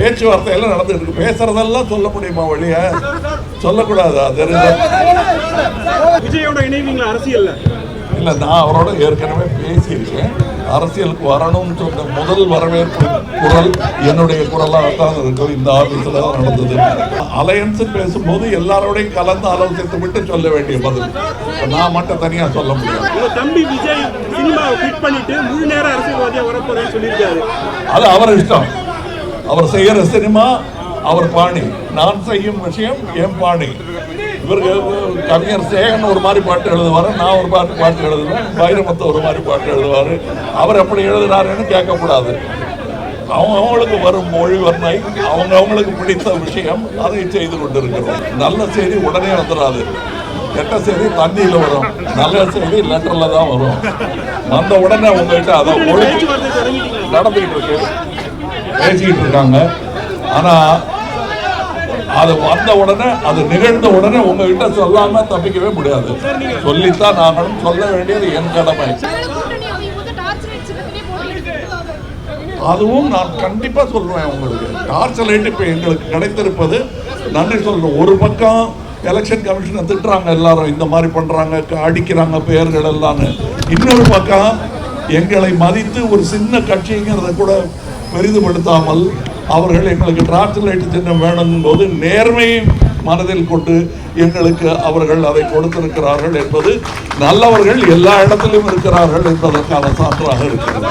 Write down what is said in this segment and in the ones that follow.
பேச்சுவார்த்தை எல்லாம் நடந்துட்டு இருக்கு. பேசுறதெல்லாம் சொல்ல முடியுமா வழிய சொல்லக்கூடாது? அது விஜயோட இணைவீங்களா? அரசியல்ல? இல்லை நான் அவரோட ஏற்கனவே பேசியிருக்கேன். அரசியலுக்கு வரணும்னு சொன்ன முதல் வரவேற்பு குரல் என்னுடைய குரலாக தான் இருக்கும் இந்த ஆபீஸில் தான் நடந்தது. அலையன்ஸ் பேசும்போது எல்லாரோடையும் கலந்து ஆலோசித்து விட்டு சொல்ல வேண்டிய பதில். நான் மட்டும் தனியாக சொல்ல முடியாது. உங்க தம்பி விஜய் சினிமாவை பண்ணிட்டு முழு நேர அரசியல்வாதியா வரப்போறேன்னு சொல்லியிருக்காரு. அது அவர் இஷ்டம். அவர் செய்கிற சினிமா அவர் பாணி. நான் செய்யும் விஷயம் என் பாணி. இவருக்கு கவிஞர் சேகன் ஒரு மாதிரி பாட்டு எழுதுவார் நான் ஒரு பாட்டு பாட்டு எழுதுவேன் பைரமத்தை ஒரு மாதிரி பாட்டு எழுதுவார். அவர் எப்படி எழுதுறாருன்னு கேட்கக்கூடாது. அவங்க அவங்களுக்கு வரும் மொழி வர்ணை அவங்க அவங்களுக்கு பிடித்த விஷயம் அதை செய்து கொண்டிருக்கிறோம். நல்ல செய்தி உடனே வந்துடாது. கெட்ட செய்தி தண்ணியில் வரும். நல்ல செய்தி லெட்டரில் தான் வரும். வந்த உடனே உங்ககிட்ட அதை ஒழிச்சு நடந்துகிட்டு இருக்கு பேசிக்கிட்டு இருக்காங்க ஆனா அது வந்த உடனே அது நிகழ்ந்த உடனே உங்ககிட்ட சொல்லாம தப்பிக்கவே முடியாது. சொல்லித்தான் நாங்களும் சொல்ல வேண்டியது என் கடமை. அதுவும் நான் கண்டிப்பா சொல்லுவேன் உங்களுக்கு. டார்ச் லைட் இப்ப எங்களுக்கு கிடைத்திருப்பது நன்றி சொல்றேன். ஒரு பக்கம் எலெக்ஷன் கமிஷனை திட்டுறாங்க எல்லாரும் இந்த மாதிரி பண்றாங்க அடிக்கிறாங்க பெயர்கள் எல்லாம்னு. இன்னொரு பக்கம் எங்களை மதித்து ஒரு சின்ன கட்சிங்கிறத கூட பெரிதுபடுத்தாமல் அவர்கள் எங்களுக்கு டார்ச் லைட் சின்னம் வேணும் போது நேர்மையை மனதில் கொண்டு எங்களுக்கு அவர்கள் அதை கொடுத்திருக்கிறார்கள் என்பது நல்லவர்கள் எல்லா இடத்திலும் இருக்கிறார்கள் என்பதற்கான சான்றாக இருக்கிறது.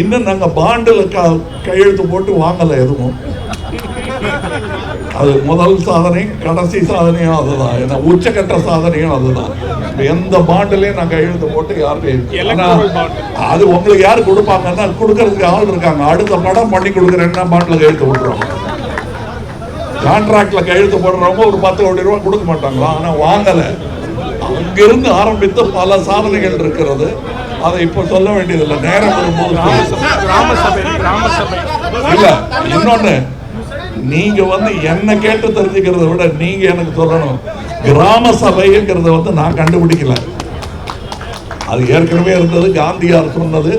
இன்னும் நாங்கள் பாண்டில் க கையெழுத்து போட்டு வாங்கலை எதுவும். அது முதல் சாதனை கடைசி சாதனையும் அதுதான். ஏன்னா உச்சக்கட்ட சாதனையும் அதுதான். எந்த பாண்டிலையும் நான் கையெழுத்து போட்டு ஆனா, அது உங்களுக்கு யாரு கொடுப்பாங்கன்னா கொடுக்கறதுக்கு ஆள் இருக்காங்க. அடுத்த படம் பண்ணி கொடுக்குறேன்னா பாண்டில் கையெழுத்து போட்டுருவாங்க கான்ட்ராக்ட்ல கையெழுத்து போடுறவங்க ஒரு பத்து கோடி ரூபாய் கொடுக்க மாட்டாங்களா ஆனா வாங்கல. அங்கிருந்து ஆரம்பித்த பல சாதனைகள் இருக்கிறது. அதை இப்ப சொல்ல வேண்டியதில்லை. நேரம் வரும்போது இல்ல இன்னொன்னு நீங்க வந்து என்ன கேட்டு தெரிஞ்சுக்கிறத விட நீங்க எனக்கு சொல்லணும். கிராம சபைங்கிறத வந்து நான் கண்டுபிடிக்கல. அது ஏற்கனவே இருந்தது காந்தியார் சொன்னது.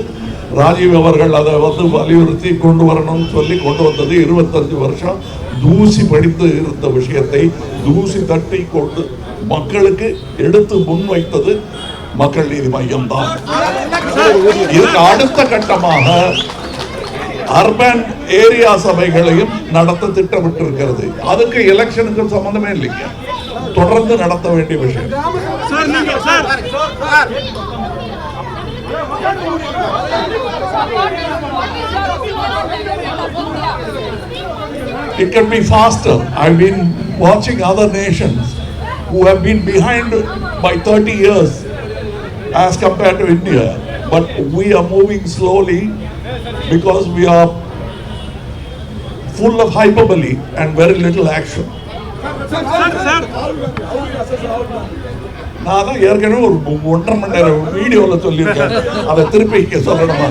ராஜீவ் அவர்கள் அதை வந்து வலியுறுத்தி கொண்டு வரணும்னு சொல்லி கொண்டு வந்தது இருபத்தஞ்சு வருஷம். தூசி படித்து இருந்த விஷயத்தை தூசி தட்டி கொண்டு மக்களுக்கு எடுத்து முன்வைத்தது மக்கள் நீதி மையம் தான் இதுக்கு அடுத்த கட்டமாக அர்பன் ஏரியா சபைகளையும் நடத்த திட்டமிட்டிருக்கிறது அதுக்கு எலெக்ஷனுக்கு சம்பந்தமே இல்லைங்க தொடர்ந்து நடத்த வேண்டிய விஷயம் சார் நீங்க sir It can be faster. I've been watching other nations who have been behind by 30 years as compared to India. But we are moving slowly Because we are full of hyperbole and very little action. நான் தான் ஏற்கனவே ஒரு ஒன்றரை மணி நேரம் வீடியோவில் சொல்லியிருக்கேன். அதை திருப்பி இங்கே சொல்லணுமா?